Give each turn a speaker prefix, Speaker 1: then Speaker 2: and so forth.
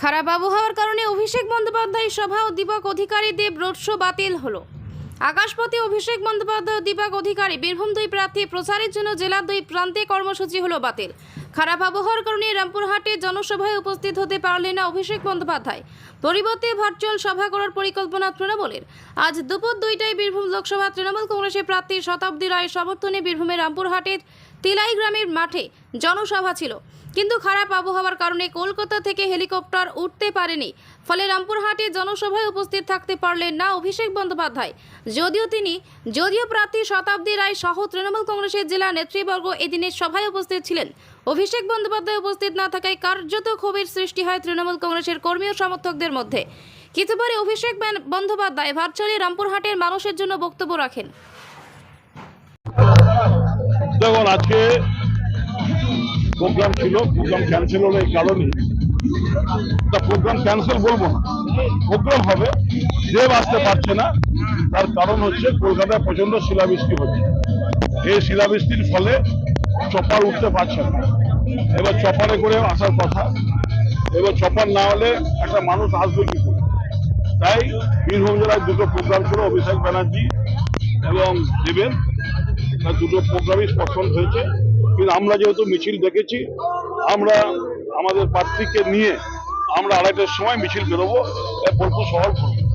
Speaker 1: খারাপ আবহাওয়ার কারণে অভিষেক বন্দ্যোপাধ্যায় সভা ও দীপক অধিকারী দেব রোড শো বাতিল হলো। আকাশপথে অভিষেক বন্দ্যোপাধ্যায় ও দীপক অধিকারী বীরভূম দুই প্রার্থী প্রচারের জন্য জেলার দুই প্রান্তে কর্মসূচি হলো বাতিল। খারাপ আবহাওয়ার কারণে রামপুরহাটে জনসভায় উপস্থিত হতে পারলেন না অভিষেক বন্দ্যোপাধ্যায়। পরিবর্তে ভার্চুয়াল সভা করার পরিকল্পনা তৃণমূলের। আজ দুপুর দুইটায় বীরভূম লোকসভা তৃণমূল কংগ্রেসের প্রার্থী শতাব্দী রায় সমর্থনে বীরভূমের রামপুরহাটের তিলাই গ্রামের মাঠে জনসভা ছিল। কিন্তু খারাপ আবহাওয়ার কারণে কলকাতা থেকে হেলিকপ্টার উঠতে পারেনি। ফলে রামপুরহাটে জনসভায় উপস্থিত থাকতে পারলেন না অভিষেক বন্দ্যোপাধ্যায়। যদিও তিনি, যদিও প্রার্থী শতাব্দী রায় সহ তৃণমূল কংগ্রেসের জেলা নেতৃবর্গ এদিনের সভায় উপস্থিত ছিলেন। অভিষেক বন্দ্যোপাধ্যায় উপস্থিত না থাকায় কার্যত ক্ষোভের সৃষ্টি হয় তৃণমূল কংগ্রেসের কর্মী ও সমর্থকদের মধ্যে। কিছু পরে অভিষেক বন্দ্যোপাধ্যায় ভার্চুয়ালি রামপুরহাটের মানুষের জন্য বক্তব্য রাখেন।
Speaker 2: দেখুন, আজকে প্রোগ্রাম ছিল প্রোগ্রাম ক্যান্সেল হলো এই কারণে তা প্রোগ্রাম ক্যান্সেল বলব না। প্রোগ্রাম হবে, দেব আসতে পারছে না। তার কারণ হচ্ছে কলকাতায় প্রচণ্ড শিলাবৃষ্টি হচ্ছে। এই শিলাবৃষ্টির ফলে চপার উঠতে পারছে না। এবার চপারে করে আসার কথা। এবার চপার না হলে একটা মানুষ আসবে কি করে? তাই বীরভূম জেলায় দুটো প্রোগ্রাম ছিল, অভিষেক ব্যানার্জি এবং দেবেন। তার দুটো প্রোগ্রামই স্পন্সর হয়েছে। কিন্তু আমরা যেহেতু মিছিল দেখেছি, আমরা আমাদের প্রার্থীকে নিয়ে আমরা আড়াইটার সময় মিছিল বেরোবো এরপর শহর ঘুরবো